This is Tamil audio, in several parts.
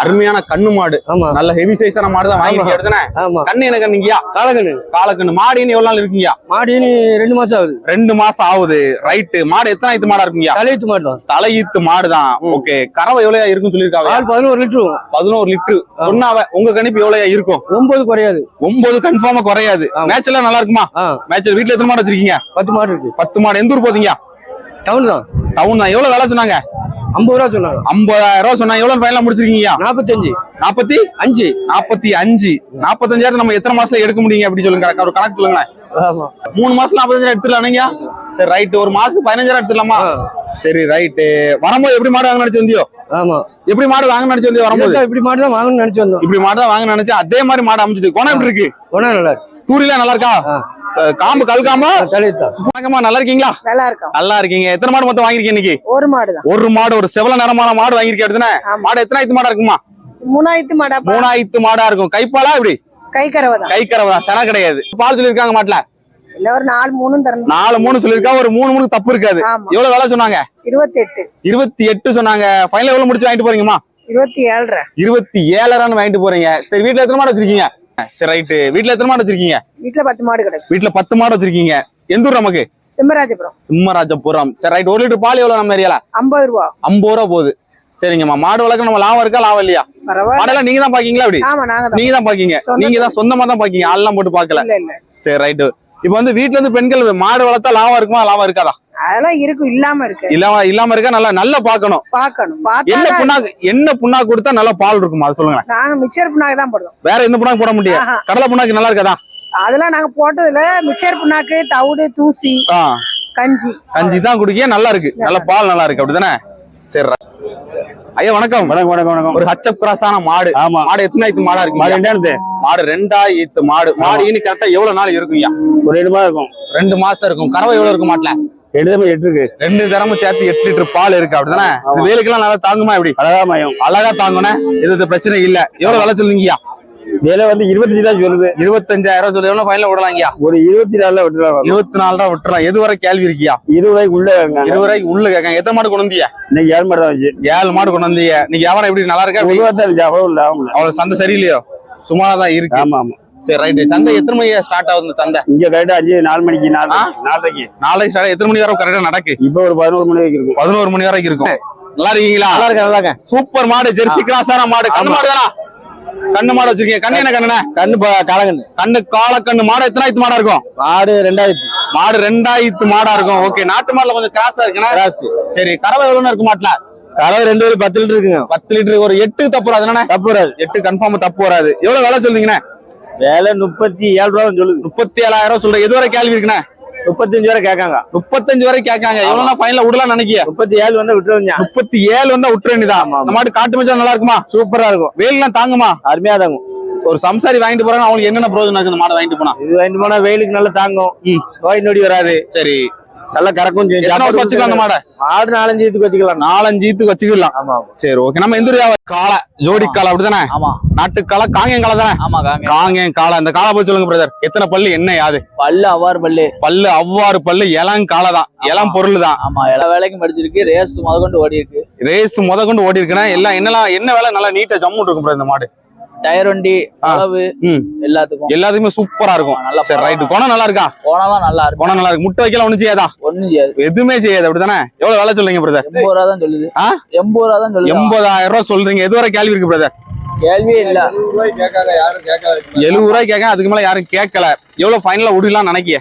அருமையான கண்ணு மாடு. நல்ல ஹெவி சைஸான மாடு தான் வாங்கி எடுத்தனே? ஆமா. கண்ணு என்ன கண்ணுங்கயா காலக்கண்ணு. காலக்கண்ணு. மாடு எவ்வளவு நாள் இருக்குங்கயா மாடு இனி ரெண்டு மாசம் ஆகுது. ரெண்டு மாசம் ஆகுது. ரைட்டு மாடு எத்தனை ஆயிரத்து மாடா இருக்குங்கயா தலையத்து மாட்டோம் தலையீத்து மாடு தான். ஓகே கறவை எவ்வளவு இருக்குன்னு சொல்லிருக்காங்க பதினோரு லிட்டரும் பதினோரு லிட்டர். சொன்னாவ உங்க கணிப்பு எவ்வளவு இருக்கும்? ஒன்பது குறையாது. ஒன்பது கன்ஃபார்மா குறையாது. மேட்ச் எல்லாம் நல்லா இருக்குமா? மேட்ச் வீட்ல எத்தனை மாடு வச்சிருக்கீங்க? பத்து மாடு இருக்கு. பத்து மாடு. எந்த ஊர் போதீங்க டவுன் தான். டவுன் தான். எவ்வளவு வேலை சொன்னாங்க? ஐம்பது ரூபா சொன்னாங்க. ஐம்பதாயிரம் சொன்னா எவ்வளவு ஃபைனலா முடிச்சிருக்கீங்க? நாற்பத்தஞ்சு நாற்பத்தி அஞ்சு. நாற்பத்தி அஞ்சு. நாற்பத்தஞ்சாயிரம் நம்ம எத்தனை மாசத்துல எடுக்க முடியுங்க அப்படி சொல்லுங்க. ஒரு கணக்கு மூணு மாசம் நாற்பத்தஞ்சாயிரம் எடுத்துடலாம் நீங்க? சரி ரைட் ஒரு மாசத்துக்கு பதினஞ்சாயிரம் எடுத்துடலாமா? சரி ரைட்டு வரும்போது எப்படி மாடு வாங்க நினைச்சு வந்தியோ? ஆமா. எப்படி மாடு வாங்க நினைச்சு வந்தியோ வரும்போது? இப்படி மாடு தான் நினைச்சு வந்தோம். இப்படி மாடு தான் வாங்க நினைச்சு அதே மாதிரி மாடு அமைச்சிட்டு குணம் எப்படி இருக்கு? ஒன்னா நல்லா இருக்கு. நல்லா காம்பு கல்காம வணக்கம்மா நல்லா இருக்கீங்களா? நல்லா இருக்கும் நல்லா இருக்கீங்க. எத்தனை மாடு மொத்தம் வாங்கிருக்கீங்க இன்னைக்கு? ஒரு மாடு தான் ஒரு மாடு ஒரு செவல நிறமான மாடு வாங்கிருக்கேன் எடுத்துனே. மாடு எத்தனை ஆயிரத்து மாடா இருக்குமா? மூணாயிரத்து மாடா மூணாயிரத்து மாடா இருக்கும். கைப்பாலா இப்படி கை தான் கை கறவை தான் சென கிடையாது. பால் சொல்லிருக்காங்க மாட்டுல? நாலு தரணும். நாலு மூணு சொல்லிருக்கா ஒரு மூணு மூணு தப்பு இருக்காது. எவ்வளவு வேலை சொன்னாங்க? இருபத்தி எட்டு இருபத்தி எட்டு சொன்னாங்க. ஃபைனல் எவ்வளவு முடிச்சு வாங்கிட்டு போறீங்கம்மா? இருபத்தி ஏழரை. இருபத்தி ஏழரான்னு வாங்கிட்டு போறீங்க. சரி வீட்ல எத்தனை மாடு வச்சிருக்கீங்க? சரி ரைட்டு வீட்ல எத்தனை மாடு வச்சிருக்கீங்க? வீட்டுல பத்து மாடு கிடக்கு. வீட்ல பத்து மாடு வச்சிருக்கீங்க. எந்த ஊர் நமக்கு? திம்மராஜபுரம். சிம்மராஜபுரம் சரி ரைட் ஒரு லிட்டர் பால் எவ்வளவு நம்ம ஏரியால? ஐம்பது ரூபா. ஐம்பது ரூபா போகுது. சரிங்கம்மா. மாடு வளர்க்க நம்ம லாபம் இருக்கா லாபம் இல்லையா? மாடெல்லாம் நீங்க தான் பாக்கீங்களா அப்படி ஆமா நாங்க தான் நீங்க தான் பாக்கீங்க. நீங்க தான் சொந்தமா தான் பாக்கீங்க. ஆள்லாம் போட்டு பாக்கல சரி ரைட்டு இப்போ வந்து வீட்ல இருந்து பெண்கள் மாடு வளர்த்தா லாபம் இருக்குமா? லாபம் இருக்காதா? அதெல்லாம் இருக்கும் இல்லாம இருக்கு. இல்லாம இல்லாம இருக்கா? நல்லா நல்லா பாக்கணும் பாக்கணும் என்ன புண்ணாக்கு என்ன புண்ணாக்கு கொடுத்தா நல்லா பால் இருக்குமா? அது சொல்லுங்க நாங்க மிச்சர் புண்ணாக்கு தான் போடுவோம். வேற எந்த புண்ணாக்கு போட முடியாது ஆஹா. கடலை புண்ணாக்கு நல்லா இருக்காதா? அதெல்லாம் நாங்க போட்டதுல மிச்சர் புண்ணாக்கு தவிடு தூசி கஞ்சி. கஞ்சி தான் குடிக்க நல்லா இருக்கு. நல்ல பால் நல்லா இருக்கு அப்படிதானே? சரி. ஐயா வணக்கம். வணக்கம் வணக்கம் வணக்கம். ஒரு ஹச்சப் கிராஸான மாடு. ஆமா. மாடு எத்தனை மாடா மாடு இருக்கு? ரெண்டாயிரத்து. மாடு ரெண்டாயிரத்து மாடு. மாடு இனி கரெக்டா எவ்வளவு நாள் இருக்குங்க ஒரு ரெண்டு மாதம் இருக்கும். ரெண்டு மாசம் இருக்கும். கறவை எவ்வளவு இருக்கும் மாட்டுல? ரெண்டு தம்பி எட்டு இருக்கு. ரெண்டு தரமும் சேர்த்து எட்டு லிட்டர் பால் இருக்கு அப்படிதானே? இது வேலுக்கெல்லாம் நல்லா தாங்குமா எப்படி? அழகா மயம். அழகா தாங்குனே இது இது பிரச்சனை இல்ல. எவ்வளவு விலை சொல்லுங்கய்யா? விலை வந்து இருபத்தஞ்சு தான் சொல்லுது. இருபத்தஞ்சாயிரம் சொல்லி எவ்வளவு? ஃபைனல விடலாங்கய்யா ஒரு இருபத்தி நாலுல விட்டுலாம் இருபத்தி நாலு ரூபா விட்டுறலாம். எது வரை கேள்வி இருக்கியா? இருபது ரூபாய்க்கு உள்ள இருபது ரூபாய்க்கு உள்ள கேட்காங்க எத்தனை மாடு கொண்டு வந்தீங்க இன்னைக்கு ஏழு மாடு தான் வச்சு. ஏழு மாடு கொண்டு வந்தீங்க நீங்க வியாபாரம் எப்படி? நல்லா இருக்கா இருந்துச்சு அவ்வளவு அவ்வளவு சந்தை சரியில்லையோ? சுமாரா தான் இருக்கு. ஆமா ஆமா. சரி ரைட்டு சந்தை எத்தனை மணிக்கு ஸ்டார்ட் ஆகுது சந்தை? இங்க கரெக்டா அஞ்சு நாலு மணிக்கு நாலு? நாலரைக்கு. நாளைக்கு ஸ்டார்ட் எத்தனை மணி வரை கரெக்டா நடக்கு? இப்ப ஒரு பதினோரு மணி வரைக்கும் இருக்கும். பதினோரு மணி வரைக்கும் இருக்கும். நல்லா இருக்கீங்களா? நல்லா இருக்கு நல்லா இருக்கு சூப்பர் மாடு ஜெர்சி கிராஸான மாடு. கண்ணு மாடு தானா கண்ணு மாடு வச்சிருக்கீங்க. கண்ணு என்ன கண்ணுண்ணே? கண்ணு காலக்கண்ணு. கண்ணு கால கண்ணு மாடு எத்தனை ஆயிரத்து மாடா இருக்கும்? மாடு ரெண்டாயிரத்து. மாடு ரெண்டாயிரத்து மாடா இருக்கும். ஓகே நாட்டு மாடுல கொஞ்சம் கிராஸா கிராஸ் சரி கறவை எவ்வளவு இருக்கு மாட்டுல? கலவை ரெண்டு பேரும் பத்து லிட்டர் இருக்குங்க. பத்து லிட்டர் ஒரு எட்டு தப்பு வராது? தப்பு வராது. எட்டு கன்ஃபார்ம் தப்பு வராது. எவ்வளவு வேலை சொல்றீங்கண்ணே வேலை முப்பத்தி ஏழு ரூபா சொல்லுது. முப்பத்தி ஏழாயிரம் சொல்றேன் எதுவரை கேள்வி இருக்குண்ணே? முப்பத்தஞ்சு வரை கேட்காங்க. முப்பத்தஞ்சு வரை கேட்காங்க. எவ்வளவு ஃபைனல விடலாம் நினைக்கிய? முப்பத்தி ஏழு வந்து விட்டுருவீங்க முப்பத்தி ஏழு வந்தா விட்டுற வேண்டியதான் இந்த மாடு காட்டு மச்சா நல்லா இருக்குமா? சூப்பரா இருக்கும். வெயில்லாம் தாங்குமா? அருமையா தாங்கும். ஒரு சம்சாரி வாங்கிட்டு போறாங்க. அவங்களுக்கு என்னென்ன பிரயோஜனம் இருக்கு இந்த மாடை வாங்கிட்டு போனா? இது வாங்கிட்டு போனா வெயிலுக்கு நல்லா தாங்கும். நோய் நொடி வராது. சரி. நல்லா கறக்கும் வச்சுக்கலாம் அந்த மாடை? மாடு நாலஞ்சு இதுக்கு வச்சுக்கலாம். நாலஞ்சு ஈத்துக்கு வச்சுக்கலாம். ஆமா சரி ஓகே நம்ம எந்த ஊர் காளை ஜோடி காளை அப்படிதானே? ஆமா. நாட்டு காளை காங்கேயம் காளை தானே? ஆமா காங்கேயம். காளை. இந்த காளை போய் சொல்லுங்க பிரதர் எத்தனை பல்லு என்ன யாது? பல்லு அவ்வாறு பல்லு. பல்லு அவ்வாறு பல்லு இளம் காளை தான். இளம் பொருள் தான். ஆமா எல்லா வேலைக்கும் படிச்சிருக்கு. ரேஸ் முதற்கொண்டு ஓடி இருக்கு ரேஸ் முத கொண்டு ஓடி இருக்குன்னா எல்லாம் என்னலாம் என்ன வேலை? நல்லா நீட்டா ஜம்மு இருக்கும் brother இந்த மாடு. டயர் வண்டி. அளவு ம். எல்லாத்துக்கும். எல்லாத்துக்குமே சூப்பரா இருக்கும். நல்லா சரி ரைட்டு. குணம் நல்லா இருக்கா போனாலும் நல்லா இருக்கும் குணம் நல்லா இருக்கு முட்டை வைக்கலாம் ஒண்ணும் செய்யாதா? ஒண்ணும் செய்யாது. எதுவுமே செய்யாது அப்படிதானே எவ்வளவு வேலை சொல்றீங்க பிரதர் எண்பது ரூபா தான் சொல்லுது. ஆ? எண்பது ரூபா தான் சொல்லுது. எண்பதாயிரம் ரூபாய் சொல்றீங்க. எதுவரை கேள்வி இருக்கு பிரதர் கேள்வியே இல்ல. எழுபது ரூபாய் கேட்க அதுக்கு மேல யாரும் கேட்கல. எவ்வளவு ஃபைனலா விடலாம் நினைக்கிய?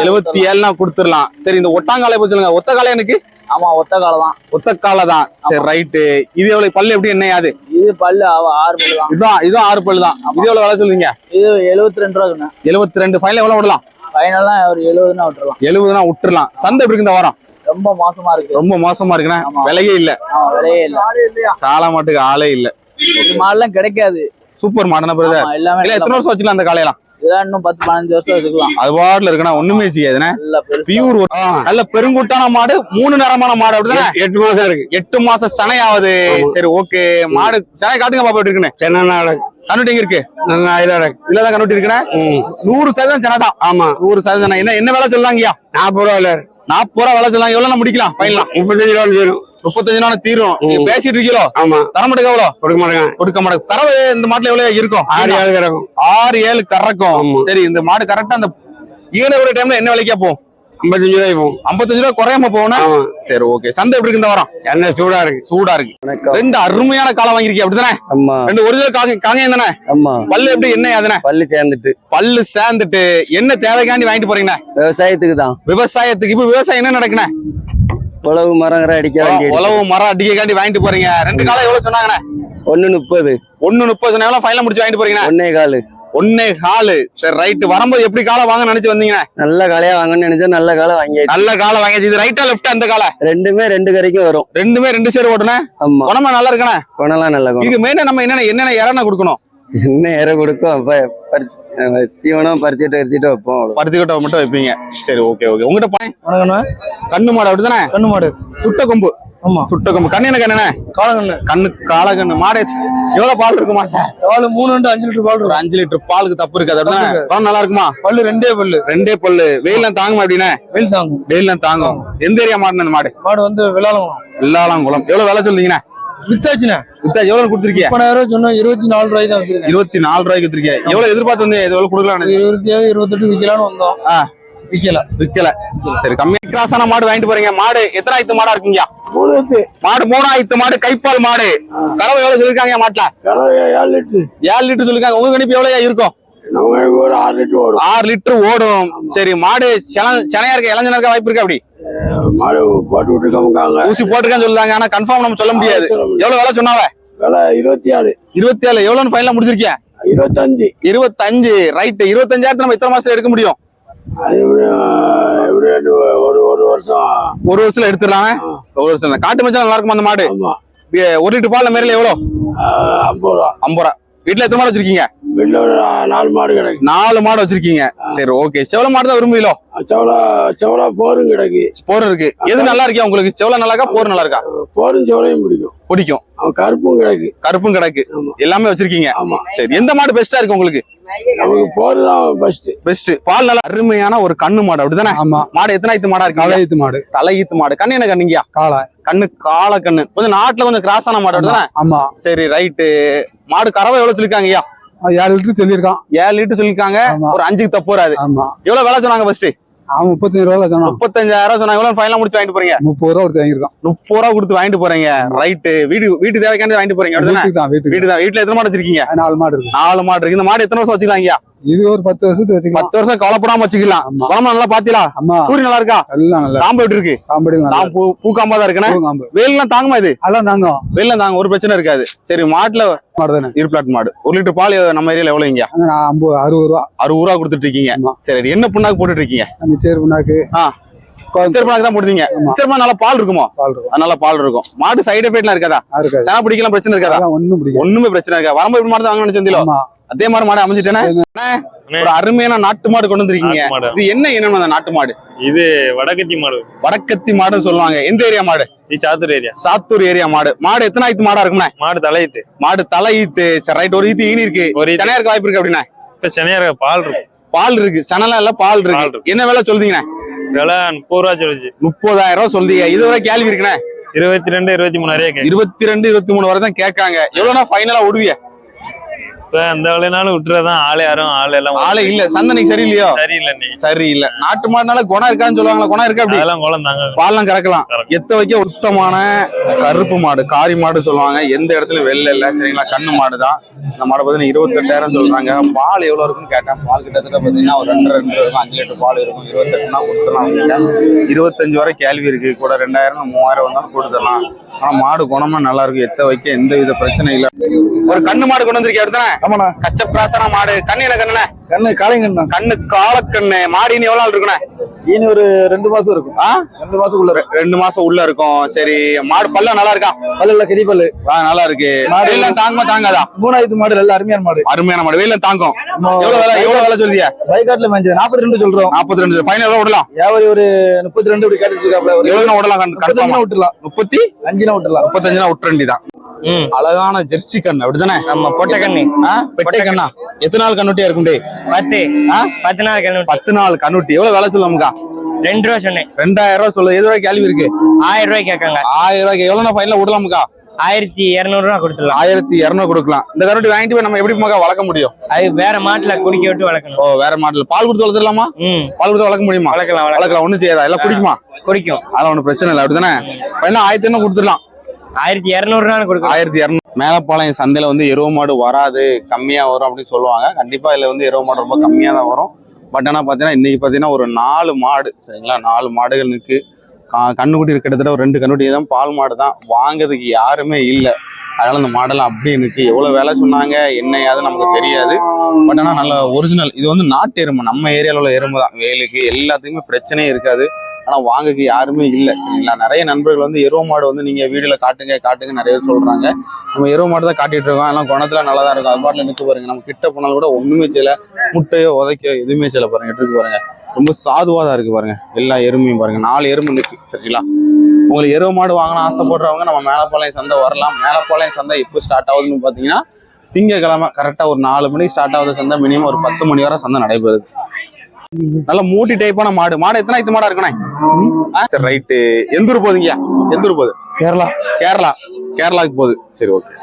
எழுபத்தி ஏழுனா கொடுத்துடலாம். சரி இந்த ஒட்டாங்காலை பத்தி சொல்லுங்க. ஒத்த காலை எனக்கு? ஆமா ஒத்த காலம் தான். ஒத்த காலை தான். சரி ரைட்டு இது எவ்வளவு பல்லு எப்படி என்ன யாது? இது பல்லு ஆறு பல்லு தான். இதுதான் இதுவும் ஆறு பல்லு தான். இது எவ்வளவு வேலை சொல்லுவீங்க? இது எழுபத்தி ரெண்டு ரூபா சொன்னேன். எழுபத்தி ரெண்டு ஃபைனல் எவ்வளவு விடலாம்? ஃபைனல்லாம் ஒரு எழுபதுன்னா விட்டுறலாம். எழுபதுனா விட்டுறலாம். சந்தை எப்படி இருக்கு இந்த வாரம்? ரொம்ப மோசமா இருக்கு. ரொம்ப மோசமா இருக்குண்ணே. ஆமா. விலையே இல்ல. விலையே இல்ல. காளை மாட்டுக்கு ஆளே இல்ல. இது மாடெல்லாம் கிடைக்காது. சூப்பர் மாடன பிரதர் எல்லாமே இல்ல எத்தனை வருஷம் வச்சுக்கலாம் அந்த காலையெல்லாம் இதெல்லாம் இன்னும் பத்து பதினஞ்சு வருஷம் வச்சுக்கலாம் அது பாட்டுல இருக்குன்னா ஒண்ணுமே செய்யாதுண்ணே. பியூர் நல்ல பெருங்குட்டான மாடு மூணு நேரமான மாடு அப்படிதானே? எட்டு மாசம் இருக்கு. எட்டு மாசம் சனையாவது. சரி ஓகே. மாடு சனை காட்டுங்க பாப்பா எப்படி இருக்குன்னு. கண்ணுட்டி எங்க இருக்கு? இதுலதான் கண்ணுட்டி இருக்குண்ணே? நூறு சதவீதம் சனை தான். ஆமா. நூறு சதவீதம் என்ன என்ன வேலை சொல்லலாங்கய்யா நாற்பது ரூபா நாற்பது ரூபா வேலை சொல்லலாம் எவ்வளவு முடிக்கலாம்? ஃபைனலாம் முப்பத்தஞ்சு ரூபா சேரும் முப்பத்தஞ்சு நாள் தீரும். நீங்க பேசிட்டு இருக்கீங்களோ ஆமா. தர மாட்டேங்க எவ்வளோ கொடுக்க மாட்டாங்க. கொடுக்க மாட்டேங்க. கறவை இந்த மாட்டுல எவ்வளவு இருக்கும்? ஆறு ஏழு கிடக்கும் ஆறு ஏழு கறக்கும். சரி இந்த மாடு கரெக்டா அந்த ஈன விட டைம்ல என்ன விலைக்கா போகும்? ஐம்பத்தஞ்சு ரூபாய் போகும். ஐம்பத்தஞ்சு ரூபா குறையாம போகணும் சரி ஓகே சந்தை எப்படி இருக்கு இந்த வாரம்? என்ன சூடா இருக்கு. சூடா இருக்கு. ரெண்டு அருமையான காலம் வாங்கிருக்கீங்க அப்படிதானே ஆமா. ரெண்டு ஒரிஜினல் காங்க காங்கயம் தானே? ஆமா. பல்லு எப்படி என்ன அதுனே பள்ளி சேர்ந்துட்டு. பல்லு சேர்ந்துட்டு என்ன தேவைக்காண்டி வாங்கிட்டு போறீங்கண்ணே? விவசாயத்துக்கு தான். விவசாயத்துக்கு இப்ப விவசாயம் என்ன நடக்குண்ணே? உழவு மரங்கிற அடிக்க வேண்டிய உழவு மரம் அடிக்காண்டி வாங்கிட்டு போறீங்க. ரெண்டு காலம் எவ்வளவு சொன்னாங்கண்ணே? ஒண்ணு முப்பது. ஒண்ணு முப்பது சொன்னா எவ்வளவு ஃபைனல் முடிச்சு வாங்கிட்டு போறீங்கண்ணே? ஒன்னே காலு. ஒன்னே காலு. சரி ரைட் வரும்போது எப்படி காலம் வாங்க நினைச்சு வந்தீங்க நல்ல காலையா வாங்கன்னு நினைச்சா நல்ல காலை வாங்கியாச்சு. நல்ல காலம் வாங்கிச்சு இது ரைட்டா லெஃப்ட் அந்த காலை ரெண்டுமே ரெண்டு கரைக்கும் வரும். ரெண்டுமே ரெண்டு சேர் ஓட்டுனே ஆமா. குணமா நல்லா இருக்கண்ணே? குணம்லாம் நல்ல குணம். இது மெயினா நம்ம என்னென்ன என்னென்ன இறன கொடுக்கணும்? என்ன இற கொடுக்கும்? தீவனம் பறிச்சுட்டு எடுத்துட்டு வைப்போம் அவ்வளவு. பருத்தி கொட்டை மட்டும் வைப்பீங்க. சரி ஓகே ஓகே உங்ககிட்ட பையன் வணக்கண்ணா கண்ணு மாடு அப்படிதானே கண்ணு மாடு. சுட்ட கொம்பு. ஆமா. சுட்ட கொம்பு. கண்ணு என்ன கண்ணு கால கண்ணு மாடு எவ்வளவு பால் இருக்கு மாட்டை? பால் மூணு ரெண்டு அஞ்சு லிட்டர் பால் இருக்கும் அஞ்சு லிட்டர் பாலுக்கு தப்பு இருக்காது அப்படிதானே பால் நல்லா இருக்குமா? பல்லு ரெண்டே பல்லு. ரெண்டே பல்லு. வெயிலாம் தாங்குமா அப்படின்னா? வெயில் தாங்கும். வெயிலாம் தாங்கும். எந்த ஏரியா மாடுன இந்த மாடு? மாடு வந்து விளாலம் வெள்ளாளங்குளம் எவ்வளவு விலை சொல்றீங்கண்ணே? வித்தாச்சுண்ணே. வித்தா எவ்வளவு கொடுத்துருக்கீங்க முப்பதாயிரம் சொன்னா இருபத்தி நாலு ரூபாய் தான் வச்சிருக்கேன் இருபத்தி நாலு ரூபாய்க்கு வித்துருக்கீங்க எவ்வளவு எதிர்பார்த்து வந்து எவ்வளவு கொடுக்கலாம் இருபத்தி ஏழு இருபத்தெட்டு விற்கலான்னு வந்தோம். விக்கல. விக்கல. சரி கம்மி கிராஸான மாடு வாங்கிட்டு போறீங்க. மாடு எத்தனை ஆயிரத்து மாடா இருக்கீங்க? மூணு மாடு மூணாயிரத்து மாடு கைப்பால் மாடு. கறவை எவ்வளவு சொல்லிருக்காங்க மாட்டுல? ஏழு லிட்டர். ஏழு லிட்டர் சொல்லிருக்காங்க. உங்க கணிப்பு எவ்வளவு இருக்கும்? ஒரு ஆறு லிட்டர் ஓடும். ஆறு லிட்டர் ஓடும். சரி மாடு சென- செனையா இருக்க இளைஞனா இருக்க வாய்ப்பு இருக்கா அப்படி? மாடு போட்டு விட்டுருக்காங்க ஊசி போட்டிருக்கான்னு சொல்லுதாங்க ஆனா கன்ஃபார்ம் நம்ம சொல்ல முடியாது. எவ்வளவு விலை சொன்னாவ? விலை இருபத்தி ஆறு. இருபத்தி ஏழு எவ்வளவுன்னு ஃபைனல் முடிச்சிருக்கேன் இருபத்தஞ்சு. இருபத்தஞ்சு. ரைட் இருபத்தஞ்சாயிரத்து நம்ம எத்தனை மாசம் எடுக்க முடியும்? ஒரு ஒரு வருஷம். ஒரு வருஷத்துல எடுத்துடலாமே? ஒரு வருஷம். காட்டு மச்சான் நல்லா இருக்குமா அந்த மாடு? ஒரு லிட்டர் பால் மேல எவ்வளவு ஐம்பது ரூபா. ஐம்பது ரூபா. வீட்டுல எத்தனை மாடு வச்சிருக்கீங்க? வீட்டுல ஒரு நாலு மாடு கிடைக்கும் நாலு மாடு வச்சிருக்கீங்க. சரி ஓகே. செவல மாடு தான் விரும்புவீங்களோ? செவலா செவலா போரும் கிடைக்கு. போர் இருக்கு. எது நல்லா இருக்கா உங்களுக்கு? செவல நல்லா இருக்கா போர் நல்லா இருக்கா போரும் செவலையும் பிடிக்கும். பிடிக்கும். அவன் கருப்பும் கிடைக்கு. கருப்பும் கிடக்கு. எல்லாமே வச்சிருக்கீங்க. ஆமா. சரி எந்த மாடு பெஸ்டா இருக்கு உங்களுக்கு? பெஸ்ட் பால் நல்லா அருமையான ஒரு கண்ணு மாடு அப்படிதானே? ஆமா. மாடு எத்தனை மாடா இருக்கு கலையத்து மாடு. தலையீத்து மாடு. கண்ணு என்ன கண்ணுங்கயா காளை கண்ணு கால கண்ணு. கொஞ்சம் நாட்டுல கொஞ்சம் கிராஸ் ஆன மாடு ஆமா சரி ரைட்டு மாடு கறவை எவ்வளவு சொல்லிருக்காங்கய்யா அது ஏழு லிட்டர் சொல்லியிருக்கான். ஏழு லிட்டர் சொல்லிருக்காங்க. ஒரு அஞ்சுக்கு தப்பு வராது. ஆமா. எவ்வளவு விலை சொன்னாங்க ஃபர்ஸ்ட் அவன் முப்பத்தஞ்சு ரூபாய் சொன்னான். முப்பத்தஞ்சாயிரம் சொன்னாங்க. எவ்வளவு ஃபைனலா முடிச்சு வாங்கிட்டு போறீங்க? முப்பது ரூபா ஒருத்தர் வாங்கியிருக்கான். முப்பது ரூபா கொடுத்து வாங்கிட்டு போறீங்க. ரைட்டு வீடு வீட்டு தேவைக்காண்டி வாங்கிட்டு போறீங்க. வீட்டுக்கு தான் வீட்டுக்கு தான். வீட்டுல எத்தனை மாடு வச்சிருக்கீங்க. நாலு மாடு இருக்கு. நாலு மாடு இருக்கு. இந்த மாடு எத்தனை வருஷம் வச்சுக்கலாங்கய்யா இது ஒரு பத்து வருஷத்துக்கு வச்சுக்கலாம். பத்து வருஷம் கவலைப்படாம வச்சுக்கலாம். குழம்பு நல்லா பாத்தீங்களா? ஆமா. சூரிய நல்லா இருக்கா? எல்லாம் நல்லா காம்பு எப்படி இருக்கு? நான் பூ பூக்காம்பா தான் இருக்கேன்? இருக்கு. காம்பு. வெயில்லாம் தாங்குமா இது? அதெல்லாம் தாங்கும். வெயில்லாம் தாங்க ஒரு பிரச்சனை இருக்காது. சரி மாட்டுல மாடு தானே இருப்பிளாட் மாடு. ஒரு லிட்டர் பால் நம்ம ஏரியால நான் ஐம்பது அறுபது ரூபா. அறுபது ரூபா கொடுத்துட்டு இருக்கீங்க. சரி என்ன புண்ணாக்கு போட்டுட்டு இருக்கீங்க? புண்ணாக்கு. கோயம்புத்தூர். சித்தர் புண்ணாக்கு தான் போடுறீங்க ஆமா. சித்தர் புண்ணாக்கு நல்லா பால் இருக்குமோ? பால் இருக்கும். நல்லா பால் இருக்கும். மாடு சைடு எஃபெக்ட்லாம் இருக்காதா? இருக்காது. சென பிடிக்கலாம் பிரச்சனை இருக்காதா? ஒண்ணும் ஒண்ணுமே பிரச்சனை இருக்கா வரம்பு எப்படி மாடு தான் வாங்கணும்னு சொந்தீங்களோ ஆமா. அதே மாதிரி மாடு அமைஞ்சிட்டேனே? அண்ணே, ஒரு அருமையான நாட்டு மாடு கொண்டு வந்திருக்கீங்க. நாட்டு மாடு. இது என்ன இனம் அந்த நாட்டு மாடு? இது வடகத்தி மாடு. வடக்கத்தி மாடுன்னு சொல்லுவாங்க. எந்த ஏரியா மாடு? இது சாத்தூர் ஏரியா. சாத்தூர் ஏரியா மாடு. மாடு எத்தனை ஆயிரத்து மாடா இருக்கும்ண்ணே? மாடு தலையிட்டு மாடு தலை ஈத்து சரி ரைட் ஒரு ஈத்து ஈனி இருக்கு. ஒரு ஈத்து. சென்னையா இருக்க வாய்ப்பு இருக்கு அப்படின்னா இப்ப இருக்க பால் இருக்கும் பால் இருக்கு. சனலாம் இல்ல பால் இருக்கு. இருக்கு. என்ன விலை சொல்றீங்கண்ணே? விலை முப்பது ரூபா சொல்லிச்சு. முப்பதாயிரம் ரூபாய் சொல்றீங்க. இதுவரை கேள்வி இருக்குண்ணே. இருபத்தி ரெண்டு இருபத்தி மூணு வரையா இருபத்தி ரெண்டு இருபத்தி மூணு வரை தான் கேட்காங்க எவ்வளவுனா ஃபைனலா விடுவிய அந்த விலைனாலும் விட்டுறதான். ஆள் யாரும் ஆள் எல்லாம் ஆளே இல்ல. சந்தனைக்கு சரியில்லையோ? சரியில்லை நீ. சரி இல்ல நாட்டு மாடுனால குணம் இருக்கான்னு சொல்லுவாங்களா குணம் இருக்கா அப்படி அதெல்லாம் குளம் தாங்க. பால்லாம் கறக்கலாம். எத்த வைக்க உத்தமான கருப்பு மாடு காரி மாடு சொல்லுவாங்க. எந்த இடத்துல வெள்ளை இல்ல சரிங்களா? கண்ணு மாடு தான் இந்த மாடு பார்த்தீங்கன்னா இருபத்தெட்டாயிரம் சொல்றாங்க. பால் எவ்வளவு இருக்குன்னு கேட்டேன். பால் கிட்டத்தட்ட பாத்தீங்கன்னா ஒரு ரெண்டு ரெண்டு இருக்கும். அஞ்சு லிட்டர் பால் இருக்கும். இருபத்தெட்டுனா கொடுத்துடலாம் இருபத்தஞ்சு வரை கேள்வி இருக்கு. கூட ரெண்டாயிரம் மூவாயிரம் வந்தாலும் கொடுத்துடலாம். ஆனா மாடு குணமா நல்லா இருக்கும். எத்த வைக்க எந்த வித பிரச்சனை இல்ல. ஒரு கண்ணு மாடு கொண்டு வந்திருக்கேன் எடுத்தானே ஆமாண்ணா. கச்ச பிராசன மாடு. கண்ணு என்ன கண்ணுண்ணே. கண்ணு காளைங்கண்ணா கண்ணு. காலக்கண்ணு மாடு இனி எவ்வளவு நாள் இருக்குண்ணே? ஈனி ஒரு ரெண்டு மாசம் இருக்கும். ஆ? ரெண்டு மாசத்துக்குள்ள ரெ- ரெண்டு மாசம் உள்ள இருக்கும். சரி மாடு பல்ல நல்லா இருக்கா? பல்ல கறி பல்லு. நல்லா இருக்கு. மாடு வெயிலாம் தாங்குமா தாங்காதா? மூணாயிரத்து மாடு நல்ல அருமையான மாடு. அருமையான மாடு. வெயில தாங்கும். எவ்வளவு வேலை எவ்வளவு வேலை சொல்லியா பைக்காட்ல மேஞ்சது. நாற்பத்தி ரெண்டு சொல்றோம். நாற்பத்தி ரெண்டு ஃபைனல் விடலாம்? வியாபாரி ஒரு முப்பத்தி ரெண்டு இப்படி கேட்டுட்டு இருக்காப்ல எவ்வளவு விடலாம்? கன்ஃபார்மா. விட்டுலாம் முப்பத்தி? அஞ்சுனா விட்டுலாம் முப்பத்தஞ்சுனா விட்டுறண்டி தான் அழகான ஜெர்சி கண்ணு அப்படிதானே நம்ம பொட்டை கண்ணு. பெட்டை கண்ணா? எத்தனை நாள் கண்ணுட்டியா இருக்கும் டே பத்து? பத்து நாள் கண்ணு பத்து நாள் கண்ணுட்டி எவ்வளவு வேலை சொல்ல நமக்கா ரெண்டு ரூபா சொன்னேன். ரெண்டாயிரம் ரூபாய் சொல்லுது எது வரை கேள்வி இருக்கு? ஆயிரம் ரூபாய் கேட்காங்க. ஆயிரம் ரூபாய்க்கு எவ்வளவு ஃபைனல விடலாமுக்கா ஆயிரத்தி இருநூறு ரூபா கொடுத்துடலாம். ஆயிரத்தி இரநூறு கொடுக்கலாம். இந்த கருவாட்டி வாங்கிட்டு போய் நம்ம எப்படி மக்கா வளர்க்க முடியும்? அது வேற மாட்டுல குடிக்க விட்டு வளர்க்கணும். ஓ வேற மாடல் பால் கொடுத்து வளர்த்துடலாமா? பால் கொடுத்து வளர்க்க முடியுமா? வளர்க்கலாம் வளர்க்கலாம். ஒண்ணும் செய்யாதா? எல்லாம் குடிக்குமா? குடிக்கும். அதெல்லாம் ஒண்ணும் பிரச்சனை இல்லை அப்படிதானே ஃபைனல் ஆயிரத்தி எண்ணூறு கொடுத்துடலாம். ஆயிரத்தி இரநூறுனா கொடுக்கும் ஆயிரத்தி இரநூறு. மேலப்பாளையம் சந்தையில வந்து எருவு மாடு வராது கம்மியா வரும் அப்படின்னு சொல்லுவாங்க. கண்டிப்பா இதுல வந்து எருவு மாடு ரொம்ப கம்மியா தான் வரும். பட் ஆனா பாத்தீங்கன்னா இன்னைக்கு பாத்தீங்கன்னா ஒரு நாலு மாடு சரிங்களா? நாலு மாடுகள் நிற்கு கண்ணுக்குட்டி கிட்டத்தட்ட ஒரு ரெண்டு கண்ணுக்குட்டி தான் பால் மாடு தான். வாங்குறதுக்கு யாருமே இல்லை. அதனால இந்த மாடெல்லாம் அப்படியே இருக்கு எவ்வளவு வேலை சொன்னாங்க என்ன நமக்கு தெரியாது. பட் ஆனா நல்ல ஒரிஜினல் இது வந்து நாட்டு எருமை. நம்ம ஏரியால உள்ள எருமை தான். வேலுக்கு எல்லாத்துக்குமே பிரச்சனையே இருக்காது. ஆனால் வாங்கக்கு யாருமே இல்லை. சரிங்களா? நிறைய நண்பர்கள் வந்து எருவ மாடு வந்து நீங்கள் வீடியோல காட்டுங்க காட்டுங்க நிறைய பேர் சொல்கிறாங்க நம்ம எருவ மாடு தான் காட்டிட்டு இருக்கோம். எல்லாம் குணத்துல நல்லா தான் இருக்கும். அது பாட்டில் நிற்க பாருங்க. நம்ம கிட்ட போனாலும் கூட ஒன்றுமே செய்யல. முட்டையோ உதைக்கோ எதுவுமே செய்யல பாருங்க. இருக்கு பாருங்க. ரொம்ப சாதுவாக தான் இருக்கு பாருங்க. எல்லா எருமையும் பாருங்க. நாலு எருமை நிற்கு சரிங்களா? உங்களுக்கு எருவ மாடு வாங்கணும் ஆசைப்படுறவங்க நம்ம மேலப்பாளையம் சந்தை வரலாம். மேலப்பாளையம் சந்தை எப்போ ஸ்டார்ட் ஆகுதுன்னு பார்த்தீங்கன்னா திங்கக்கிழமை கரெக்டாக ஒரு நாலு மணிக்கு ஸ்டார்ட் ஆகுது சந்தை. மினிமம் ஒரு பத்து மணி வரை சந்தை நடைபெறுது. நல்ல மூட்டி டைப்பான மாடு. மாடு எத்தனை ஐத்து மாடா இருக்கணும் சரி ரைட்டு எந்த ஊர் போகுதுங்க எந்த ஊர் போகுது? கேரளா. கேரளா. கேரளாக்கு போகுது. சரி ஓகே